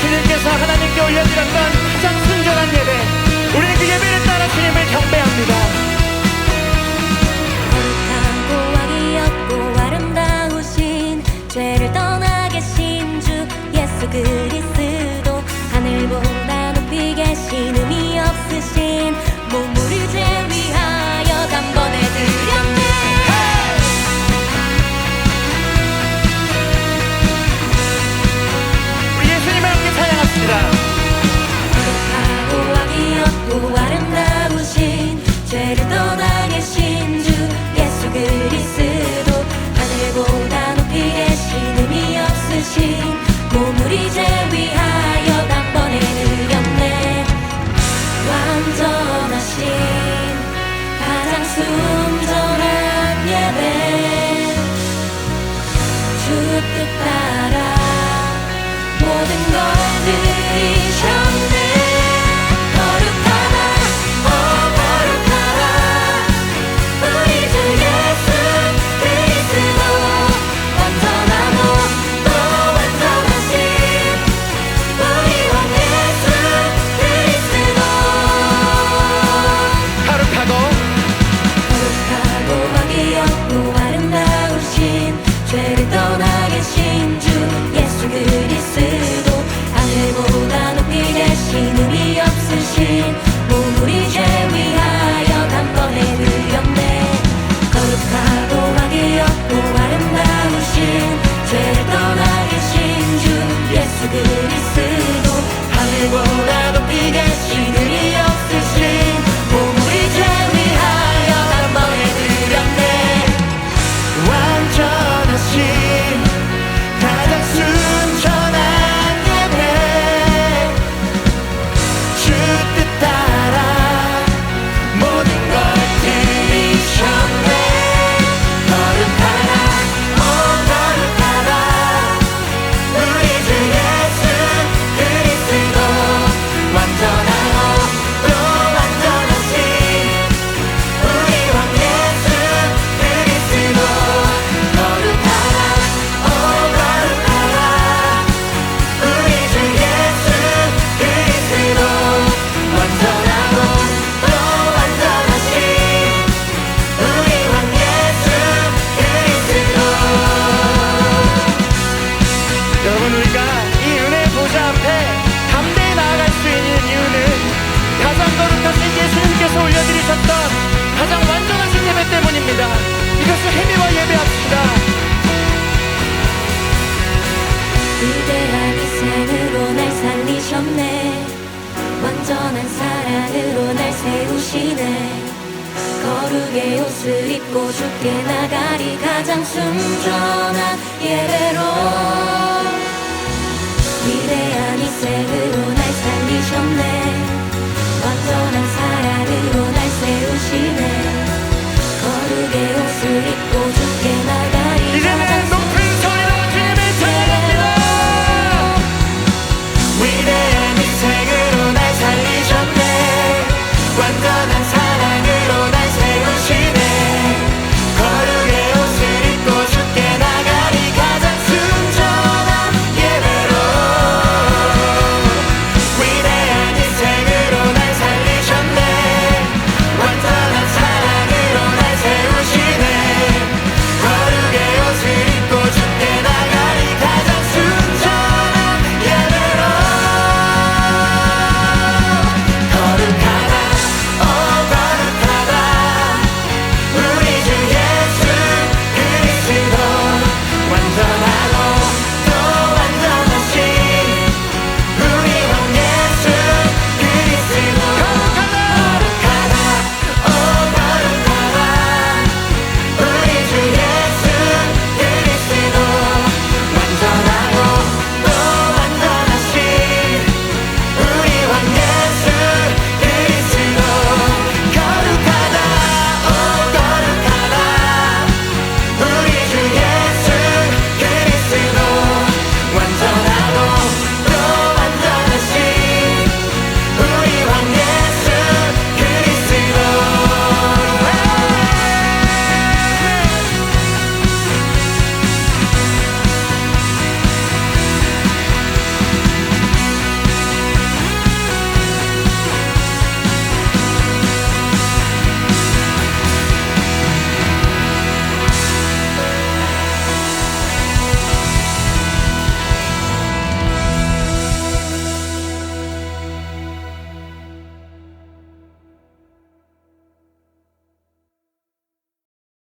주님께서 하나님께 올려드렸던 가장 순전한 예배 우리는 그 예배를 따라 주님을 경배합니다. 거룩하고 왕이 없고 아름다우신 죄를 떠나 계신 주 예수 그리스도 하늘보다 높이 계시는 떠나 계신 예쁘게 옷을 입고 죽게 나가리 가장 순전한 예배로. 위대한 이생으로